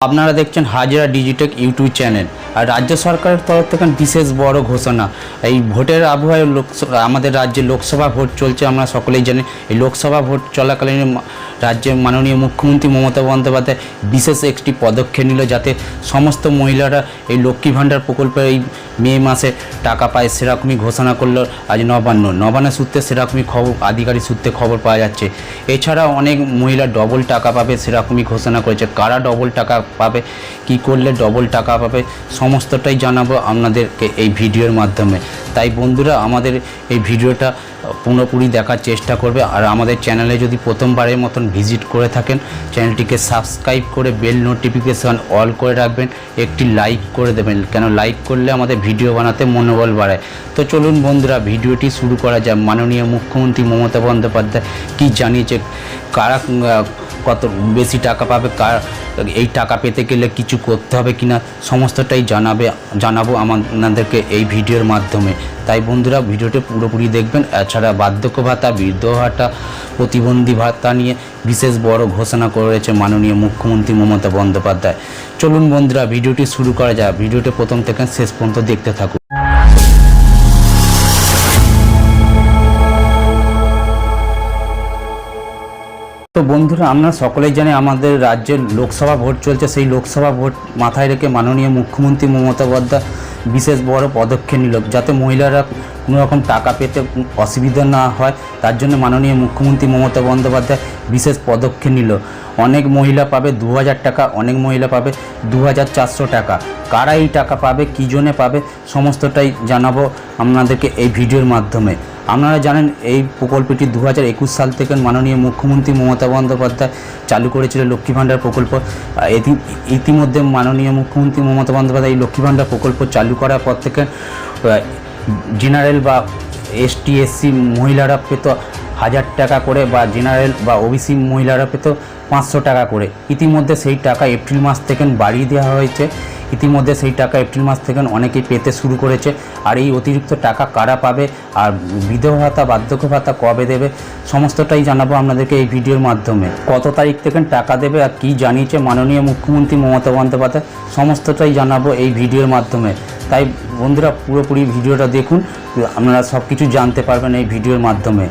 আপনারা দেখছেন হাজিরা ডিজিটেক ইউটিউব চ্যানেল। আর রাজ্য সরকারের তরফ থেকে বিশেষ বড় ঘোষণা। এই ভোটের আবহাওয়ায় লোকসভা আমাদের রাজ্যে লোকসভা ভোট চলছে, আমরা সকলেই জানি। এই লোকসভা ভোট চলাকালীন রাজ্যের মাননীয় মুখ্যমন্ত্রী মমতা বন্দ্যোপাধ্যায় বিশেষ একটি পদক্ষেপ নিল যাতে সমস্ত মহিলারা এই লক্ষ্মী ভাণ্ডার প্রকল্পে এই মে মাসে টাকা পায় সেরকমই ঘোষণা করল আজ নবান্ন। নবান্ন সূত্রে সেরকমই খবর, আধিকারিক সূত্রে খবর পাওয়া যাচ্ছে। এছাড়া অনেক মহিলা ডবল টাকা পাবে সেরকমই ঘোষণা করেছে। কারা ডবল টাকা পাবে, কি করলে ডবল টাকা পাবে সমস্তটাই জানাব আপনাদেরকে এই ভিডিওর মাধ্যমে। তাই বন্ধুরা, আমাদের এই ভিডিওটা পুরোপুরি দেখার চেষ্টা করবে। আর আমাদের চ্যানেলে যদি প্রথমবারের মতন ভিজিট করে থাকেন, চ্যানেলটিকে সাবস্ক্রাইব করে বেল নোটিফিকেশান অল করে রাখবেন, একটি লাইক করে দেবেন। কেন, লাইক করলে আমাদের ভিডিও বানাতে মনোবল বাড়ায়। তো চলুন বন্ধুরা, ভিডিওটি শুরু করা যায় মাননীয় মুখ্যমন্ত্রী মমতা বন্দ্যোপাধ্যায় কী জানিয়েছে? কারা কত বেশি টাকা পাবে, কার এই টাকা পেতে গেলে কিছু করতে হবে কিনা, সমস্তটাই জানাবে, জানাব আমাদেরকে এই ভিডিওর মাধ্যমে। তাই বন্ধুরা, ভিডিওটি পুরোপুরি দেখবেন। এছাড়া বার্ধক্য ভাতা বৃদ্ধ ভাতা প্রতিবন্ধী ভাতা নিয়ে বিশেষ বড় ঘোষণা করেছে মাননীয় মুখ্যমন্ত্রী মমতা বন্দ্যোপাধ্যায়। চলুন বন্ধুরা, ভিডিওটি শুরু করা যায় ভিডিওটি প্রথম থেকে শেষ পর্যন্ত দেখতে থাকুন। তো বন্ধুরা, আমরা সকলেই জানি আমাদের রাজ্যের লোকসভা ভোট চলছে। সেই লোকসভা ভোট মাথায় রেখে মাননীয় মুখ্যমন্ত্রী মমতা বন্দ্যোপাধ্যায় বিশেষ বড় পদক্ষেপ নিল, যাতে মহিলারা কোনো রকম টাকা পেতে অসুবিধা না হয়। তার জন্য মাননীয় মুখ্যমন্ত্রী মমতা বন্দ্যোপাধ্যায় বিশেষ পদক্ষেপ নিল। অনেক মহিলা পাবে দু হাজার টাকা, অনেক মহিলা পাবে দু হাজার চারশো টাকা। কারা এই টাকা পাবে, কী জন্যে পাবে, সমস্তটাই জানাব আপনাদেরকে এই ভিডিওর মাধ্যমে। আপনারা জানেন, এই প্রকল্পটি দু হাজার একুশ সাল থেকে মাননীয় মুখ্যমন্ত্রী মমতা বন্দ্যোপাধ্যায় চালু করেছিল লক্ষ্মী ভাণ্ডার প্রকল্প। ইতিমধ্যে মাননীয় মুখ্যমন্ত্রী মমতা বন্দ্যোপাধ্যায় এই লক্ষ্মী ভাণ্ডার প্রকল্প চালু করার পর থেকে জেনারেল বা এসটি এসসি মহিলারা পেত হাজার টাকা করে বা জেনারেল বা ওবিসি মহিলারা পেত পাঁচশো টাকা করে। ইতিমধ্যে সেই টাকা এপ্রিল মাস থেকে বাড়িয়ে দেওয়া হয়েছে। ইতিমধ্যে সেই টাকা এপ্রিল মাস থেকে অনেকেই পেতে শুরু করেছে। আর এই অতিরিক্ত টাকা কারা পাবে? আর বিধবা ভাতা, বার্ধক্য ভাতা কবে দেবে? সমস্তটাই জানাব আপনাদেরকে এই ভিডিওর মাধ্যমে। কত তারিখ থেকে টাকা দেবে আর কী জানিয়েছে মাননীয় মুখ্যমন্ত্রী মমতা বন্দ্যোপাধ্যায়, সমস্তটাই জানাব এই ভিডিওর মাধ্যমে। তাই বন্ধুরা, পুরোপুরি ভিডিওটা দেখুন, আপনারা সব কিছু জানতে পারবেন এই ভিডিওর মাধ্যমে।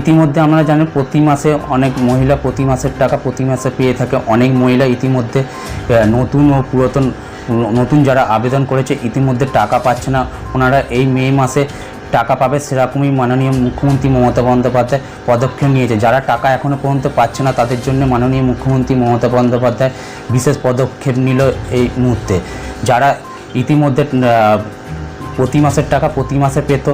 ইতিমধ্যে আমরা জানি প্রতি মাসে অনেক মহিলা প্রতি মাসের টাকা প্রতি মাসে পেয়ে থাকে। অনেক মহিলা ইতিমধ্যে নতুন ও পুরাতন নতুন যারা আবেদন করেছে, ইতিমধ্যে টাকা পাচ্ছে না। ওনারা এই মে মাসে টাকা পাবে সেরকমই মাননীয় মুখ্যমন্ত্রী মমতা বন্দ্যোপাধ্যায় পদক্ষেপ নিয়েছে। যারা টাকা এখনও পর্যন্ত পাচ্ছে না, তাদের জন্য মাননীয় মুখ্যমন্ত্রী মমতা বন্দ্যোপাধ্যায় বিশেষ পদক্ষেপ নিল এই মুহূর্তে। যারা ইতিমধ্যে প্রতি মাসের টাকা প্রতি মাসে পেত।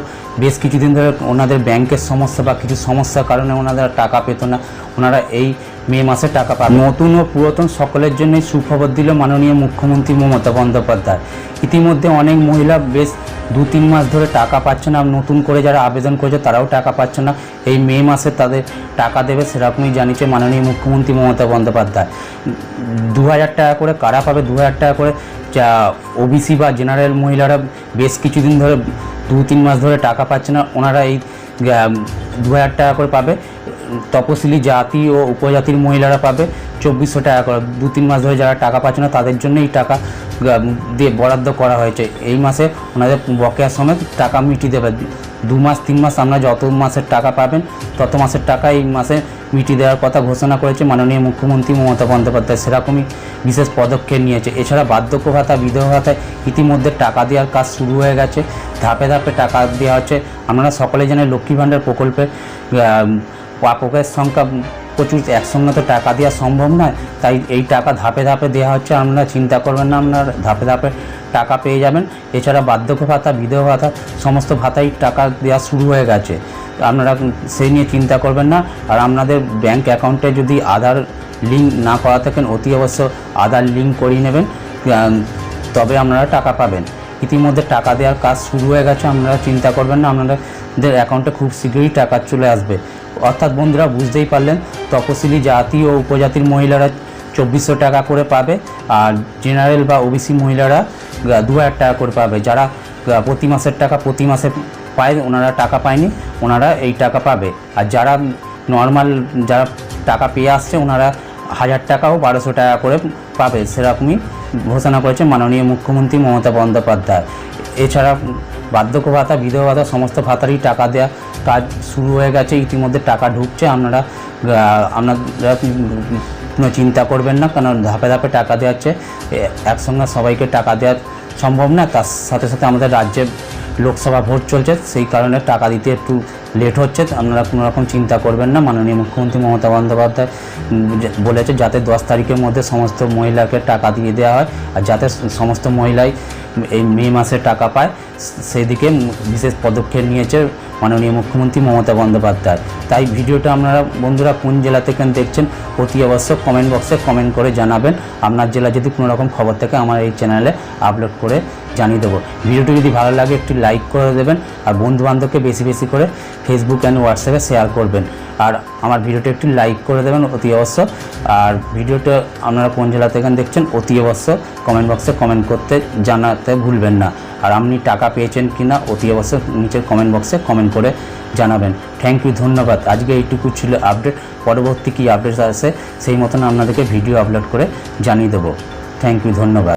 বেশ কিছুদিন ধরে ওনাদের ব্যাংকের সমস্যা বা কিছু সমস্যার কারণে ওনাদের টাকা পেত না। ওনারা এই মে মাসে টাকা পাবে। নতুন ও পুরাতন সকলের জন্যই সুখবর দিল মাননীয় মুখ্যমন্ত্রী মমতা বন্দ্যোপাধ্যায়। ইতিমধ্যে অনেক মহিলা বেশ দু তিন মাস ধরে টাকা পাচ্ছে না। নতুন করে যারা আবেদন করেছে তারাও টাকা পাচ্ছে না। এই মে মাসে তাদের টাকা দেবে সেরকমই জানিয়েছে মাননীয় মুখ্যমন্ত্রী মমতা বন্দ্যোপাধ্যায়। দু হাজার টাকা করে কারা পাবে? দু হাজার টাকা করে যা ওবিসি বা জেনারেল মহিলারা বেশ কিছুদিন ধরে, দু তিন মাস ধরে টাকা পাচ্ছে না। ওনারা এই দু হাজার টাকা করে পাবে। তপশিলি জাতি ও উপজাতির মহিলারা পাবে। চব্বিশশো টাকা করে। দু তিন মাস ধরে যারা টাকা পাচ্ছে না তাদের জন্য এই টাকা দিয়ে বরাদ্দ করা হয়েছে। এই মাসে ওনাদের বকেয়া সমেত টাকা মিটিয়ে দেবে। দু মাস তিন মাস আপনারা যত মাসের টাকা পাবেন তত মাসের টাকা এই মাসে মিটিয়ে দেওয়ার কথা ঘোষণা করেছে মাননীয় মুখ্যমন্ত্রী মমতা বন্দ্যোপাধ্যায়। সেরকমই বিশেষ পদক্ষেপ নিয়েছে। এছাড়া বার্ধক্য ভাতা বিধবা ভাতায় ইতিমধ্যে টাকা দেওয়ার কাজ শুরু হয়ে গেছে। ধাপে ধাপে টাকা দেওয়া হচ্ছে। আপনারা সকলে জানেন লক্ষ্মী ভাণ্ডার প্রকল্পে আহ, প্রাপকের সংখ্যা প্রচুর একসঙ্গে তো টাকা দেওয়া সম্ভব নয়, তাই এই টাকা ধাপে ধাপে দেওয়া হচ্ছে। আপনারা চিন্তা করবেন না, আপনারা ধাপে ধাপে টাকা পেয়ে যাবেন। এছাড়া বার্ধক্য ভাতা, বিধবা ভাতা, সমস্ত ভাতাই টাকা দেওয়া শুরু হয়ে গেছে। আপনারা সেই নিয়ে চিন্তা করবেন না। আর আপনাদের ব্যাংক অ্যাকাউন্টে যদি আধার লিঙ্ক না করা থাকেন, অতি অবশ্য আধার লিঙ্ক করিয়ে নেবেন। তবে আপনারা টাকা পাবেন। ইতিমধ্যে টাকা দেওয়ার কাজ শুরু হয়ে গেছে। আপনারা চিন্তা করবেন না, আপনাদের অ্যাকাউন্টে খুব শীঘ্রই টাকা চলে আসবে। অর্থাৎ বন্ধুরা বুঝতেই পারলেন, তপশিলি জাতি ও উপজাতির মহিলারা চব্বিশশো টাকা করে পাবে আর জেনারেল বা ওবিসি মহিলারা দু হাজার টাকা করে পাবে। যারা প্রতি মাসের টাকা, প্রতি মাসে পায়, ওনারা টাকা পায়নি, ওনারা এই টাকা পাবে। আর যারা নর্মাল যারা টাকা পেয়ে আসছে, ওনারা হাজার টাকা ও বারোশো টাকা করে পাবে। সেরকমই ঘোষণা করেছে মাননীয় মুখ্যমন্ত্রী মমতা বন্দ্যোপাধ্যায়। এছাড়া বার্ধক্য ভাতা, বিধবা ভাতা, সমস্ত ভাতারই টাকা দেওয়া কাজ শুরু হয়ে গেছে, ইতিমধ্যে টাকা ঢুকছে। আপনারা আপনারা কোনো চিন্তা করবেন না, কারণ ধাপে ধাপে টাকা দেওয়া হচ্ছে। একসঙ্গে সবাইকে টাকা দেওয়া সম্ভব না। তার সাথে সাথে আমাদের রাজ্যে লোকসভা ভোট চলছে, সেই কারণে টাকা দিতে একটু লেট হচ্ছে। আপনারা কোনো রকম চিন্তা করবেন না। মাননীয় মুখ্যমন্ত্রী মমতা বন্দ্যোপাধ্যায় বলেছে যাতে দশ তারিখের মধ্যে সমস্ত মহিলাকে টাকা দিয়ে দেওয়া হয় আর যাতে সমস্ত মহিলাই এই মে মাসে টাকা পায়। সেদিকে বিশেষ পদক্ষেপ নিয়েছে মাননীয় মুখ্যমন্ত্রী মমতা বন্দ্যোপাধ্যায়। তাই ভিডিওটা আপনারা বন্ধুরা কোন জেলা থেকে দেখছেন অতি অবশ্যই কমেন্ট বক্সে কমেন্ট করে জানাবেন। আপনার জেলা যদি কোনো রকম খবর থাকে, আমার এই চ্যানেলে আপলোড করে জানিয়ে দেবো। ভিডিওটি যদি ভালো লাগে, একটি লাইক করে দেবেন আর বন্ধু বান্ধবকে বেশি বেশি করে ফেসবুক অ্যান্ড হোয়াটসঅ্যাপে শেয়ার করবেন। আর আমার ভিডিওটা একটি লাইক করে দেবেন অতি অবশ্য আর ভিডিওটা আপনারা কোন জেলা থেকে দেখছেন অতি অবশ্য কমেন্ট বক্সে কমেন্ট করতে জানাতে ভুলবেন না। আর আপনি টাকা পেয়েছেন কি না অতি অবশ্য নিচের কমেন্ট বক্সে কমেন্ট করে জানাবেন। থ্যাংক ইউ ধন্যবাদ। আজকে এইটুকু ছিল আপডেট পরবর্তী কী আপডেট আসে, সেই মতন আপনাদেরকে ভিডিও আপলোড করে জানিয়ে দেবো। থ্যাংক ইউ ধন্যবাদ।